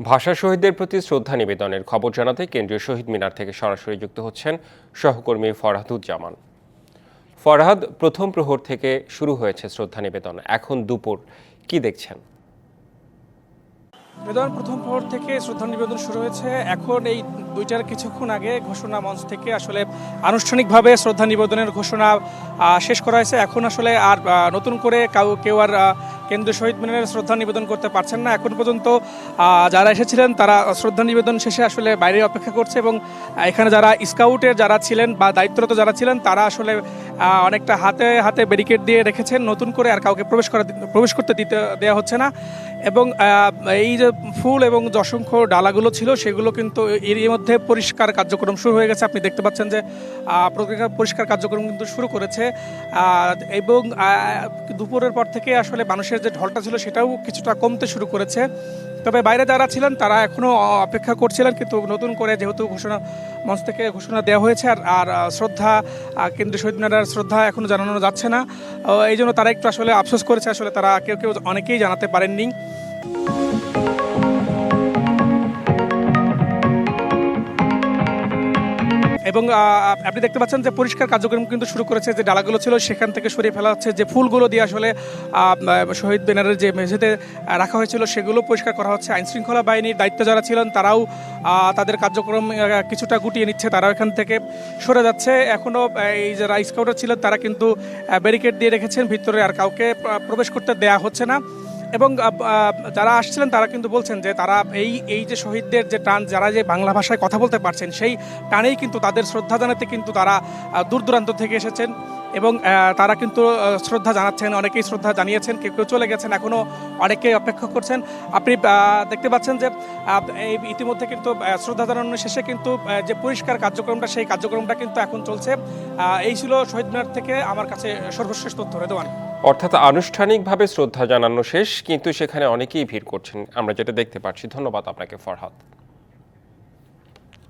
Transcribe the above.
ভাষা শহীদদের প্রতি শ্রদ্ধা নিবেদনের খবর জানাতে কেন্দ্রীয় শহীদ মিনার থেকে সরাসরি যুক্ত হচ্ছেন সহকর্মী ফরহাদুজ্জামান। ফরহাদ, প্রথম প্রহর থেকে শুরু হয়েছে শ্রদ্ধা নিবেদন। এখন দুপুর, কি দেখছেন? প্রথম প্রহর থেকে শ্রদ্ধা নিবেদন শুরু হয়েছে। এখন এই দুইটার কিছুক্ষণ আগে ঘোষণা মঞ্চ থেকে আসলে আনুষ্ঠানিকভাবে শ্রদ্ধা নিবেদনের ঘোষণা শেষ করা হয়েছে। এখন আসলে আর নতুন করে কাউ, কেউ আর কেন্দ্রীয় শহীদ মিনারের শ্রদ্ধা নিবেদন করতে পারছেন না। এখন পর্যন্ত যারা এসেছিলেন তারা শ্রদ্ধা নিবেদন শেষে আসলে বাইরে অপেক্ষা করছে এবং এখানে যারা স্কাউটের যারা ছিলেন বা দায়িত্বরত যারা ছিলেন তারা আসলে অনেকটা হাতে হাতে ব্যারিকেড দিয়ে রেখেছেন। নতুন করে আর কাউকে প্রবেশ করা প্রবেশ করতে দিতে দেওয়া হচ্ছে না। এবং এই যে ফুল এবং যে অসংখ্য ডালাগুলো ছিল সেগুলো কিন্তু এর মধ্যে পরিষ্কার কার্যক্রম শুরু হয়ে গেছে। আপনি দেখতে পাচ্ছেন যে পরিষ্কার কার্যক্রম কিন্তু শুরু করেছে। এবং দুপুরের পর থেকে আসলে মানুষের যে ঢলটা ছিল সেটাও কিছুটা কমতে শুরু করেছে। তবে বাইরে যারা ছিলেন, তারা এখনও অপেক্ষা করছিলেন। কিন্তু নতুন করে যেহেতু ঘোষণা, মঞ্চ থেকে ঘোষণা দেওয়া হয়েছে, আর আর শ্রদ্ধা কেন্দ্রীয় শহীদ মিনারের শ্রদ্ধা এখনও জানানো যাচ্ছে না। এই জন্য তারা একটু আসলে আফসোস করেছে। আসলে তারা কেউ কেউ অনেকেই জানাতে পারেননি। এবং আপনি দেখতে পাচ্ছেন যে পরিষ্কার কার্যক্রম কিন্তু শুরু করেছে, যে ডালাগুলো ছিল সেখান থেকে সরিয়ে ফেলা হচ্ছে, যে ফুলগুলো দিয়ে আসলে শহীদ ব্যানারের যে মেঝেতে রাখা হয়েছিল সেগুলো পরিষ্কার করা হচ্ছে। আইন শৃঙ্খলা বাহিনীর দায়িত্ব যারা ছিলেন, তারাও তাদের কার্যক্রম কিছুটা গুটিয়ে নিচ্ছে, তারাও এখান থেকে সরে যাচ্ছে। এখনও এই যারা স্কাউটার ছিলেন, তারা কিন্তু ব্যারিকেড দিয়ে রেখেছেন, ভিতরে আর কাউকে প্রবেশ করতে দেয়া হচ্ছে না। এবং যারা আসছিলেন তারা কিন্তু বলছেন যে তারা এই এই যে শহীদদের যে টান, যারা যে বাংলা ভাষায় কথা বলতে পারছেন, সেই টানেই কিন্তু তাদের শ্রদ্ধা জানাতে কিন্তু তারা দূর দূরান্ত থেকে এসেছেন এবং তারা কিন্তু শ্রদ্ধা জানাচ্ছেন, অনেকেই শ্রদ্ধা জানিয়েছেন, কেউ কেউ চলে গেছেন এখনও অনেকেই অপেক্ষা করছেন। আপনি দেখতে পাচ্ছেন যে এই ইতিমধ্যে কিন্তু শ্রদ্ধা জানানোর শেষে কিন্তু যে পরিষ্কার কার্যক্রমটা, সেই কার্যক্রমটা কিন্তু এখন চলছে। এই ছিল শহীদ মিনার থেকে আমার কাছে সর্বশেষ তথ্য, রেদওয়ান। অর্থাৎ আনুষ্ঠানিকভাবে শ্রদ্ধা জানানো শেষ, কিন্তু সেখানে অনেকেই ভিড় করছেন। আমরা যেটা দেখতে পাচ্ছি। ধন্যবাদ আপনাকে, ফরহাদ।